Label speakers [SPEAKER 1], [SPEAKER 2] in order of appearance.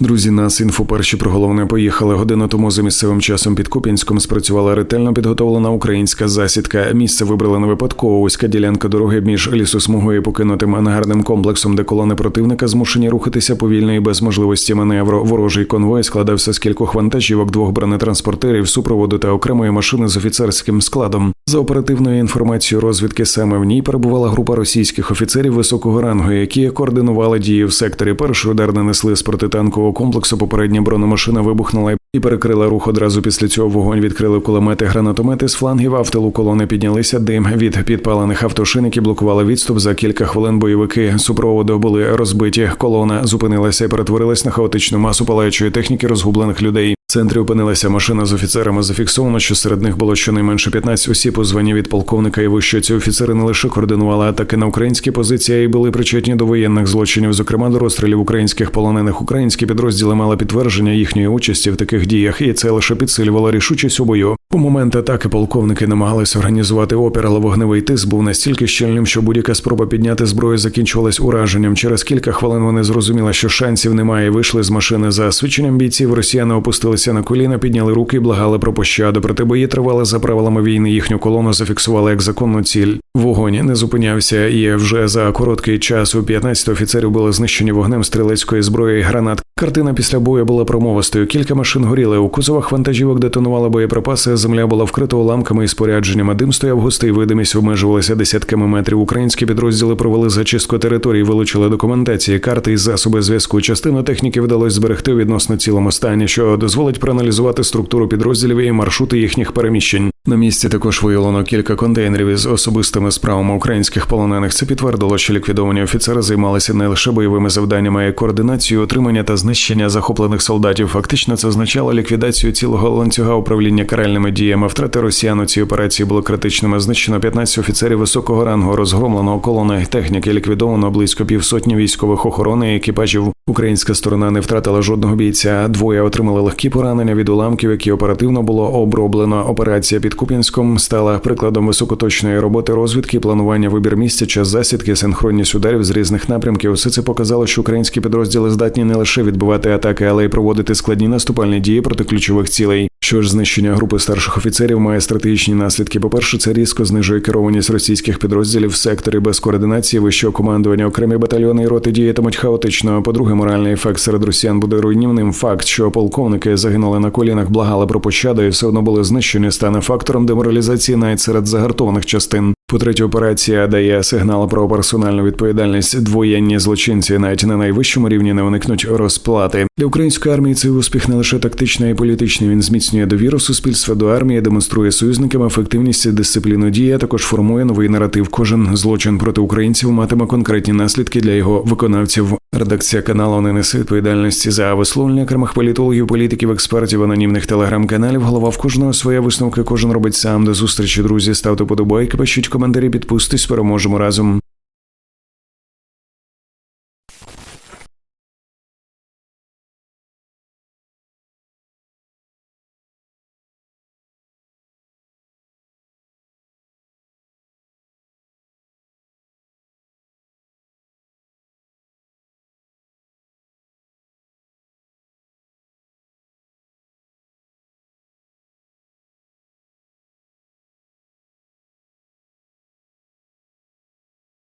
[SPEAKER 1] Друзі, нас інфо перші про головне поїхали. Годину тому за місцевим часом під Куп'янськом спрацювала ретельно підготовлена українська засідка. Місце вибрали не випадково. Вузька ділянка дороги між лісосмугою і покинутим ангарним комплексом, де колони противника змушені рухатися повільно і без можливості маневру. Ворожий конвой складався з кількох вантажівок, двох бронетранспортерів, супроводу та окремої машини з офіцерським складом. За оперативною інформацією розвідки, саме в ній перебувала група російських офіцерів високого рангу, які координували дії в секторі. Перший удар нанесли з протитанкового комплексу. Попередня бронемашина вибухнула і перекрила рух. Одразу після цього вогонь відкрили кулемети, гранатомети з флангів. А в тилу колони піднялися дим від підпалених автошин, які блокували відступ. За кілька хвилин бойовики супроводу були розбиті. Колона зупинилася і перетворилась на хаотичну масу палаючої техніки розгублених людей. Центрі опинилася машина з офіцерами. Зафіксовано, що серед них було щонайменше 15 осіб у званні від полковника і вище. Ці офіцери не лише координували атаки на українські позиції, а й були причетні до воєнних злочинів, зокрема до розстрілів українських полонених. Українські підрозділи мали підтвердження їхньої участі в таких діях, і це лише підсилювало рішучість у бою. У момент атаки полковники намагалися організувати опір, але вогневий тиск був настільки щільним, що будь-яка спроба підняти зброю закінчувалась ураженням. Через кілька хвилин вони зрозуміли, що шансів немає, вийшли з машини. За свідченням бійців росіяни опустилися на коліна, підняли руки і благали про пощаду. Проте бої тривали за правилами війни. Їхню колону зафіксували як законну ціль. Вогонь не зупинявся, і вже за короткий час у 15 офіцерів були знищені вогнем стрілецької зброї і гранат. Картина після бою була промовистою. Кілька машин горіли. У кузовах вантажівок детонували боєприпаси. Земля була вкрита уламками і спорядженням. а Дим стояв густий. Видимість обмежувалася десятками метрів. Українські підрозділи провели зачистку території, вилучили документації, карти і засоби зв'язку. Частину техніки вдалося зберегти відносно цілому стані, що дозволить проаналізувати структуру підрозділів і маршрути їхніх переміщень. На місці також виявлено кілька контейнерів із особистими справами українських полонених. Це підтвердило, що ліквідовані офіцери займалися не лише бойовими завданнями, а й координацією отримання та знищення захоплених солдатів. Фактично, це означало ліквідацію цілого ланцюга управління каральними діями. Втрати росіян у цій операції були критичними. Знищено 15 офіцерів високого рангу, розгромлено колони техніки, ліквідовано близько півсотні військових охорони і екіпажів. Українська сторона не втратила жодного бійця. Двоє отримали легкі поранення від уламків, які оперативно було оброблено. Операція під Куп'янськом стала прикладом високоточної роботи розвідки, планування вибір місця, час засідки, синхронність ударів з різних напрямків. Усе це показало, що українські підрозділи здатні не лише відбивати атаки, але й проводити складні наступальні дії проти ключових цілей. Що ж, знищення групи старших офіцерів має стратегічні наслідки. По перше, це різко знижує керованість російських підрозділів в секторі без координації вищого командування. Окремі батальйони і роти діятимуть хаотично. По-друге, моральний ефект серед росіян буде руйнівним. Факт, що полковники загинули на колінах, благали про пощаду і все одно були знищені, стане фактором деморалізації навіть серед загартованих частин. По-третє, операція дає сигнал про персональну відповідальність. Двоєнні злочинці навіть на найвищому рівні не уникнуть розплати. Для української армії цей успіх не лише тактичний, й політичний. Він зміцнює довіру суспільства до армії, демонструє союзникам ефективність і дисципліну дії. а Також формує новий наратив. Кожен злочин проти українців матиме конкретні наслідки для його виконавців. Редакція каналу не несе відповідальності за висловлення окремих політологів, політиків, експертів, анонімних телеграм-каналів. Голова в кожного своя висновки. Кожен робить сам. До зустрічі, друзі. Ставте подобайки, пишіть коментарі, підпустись. Переможемо разом.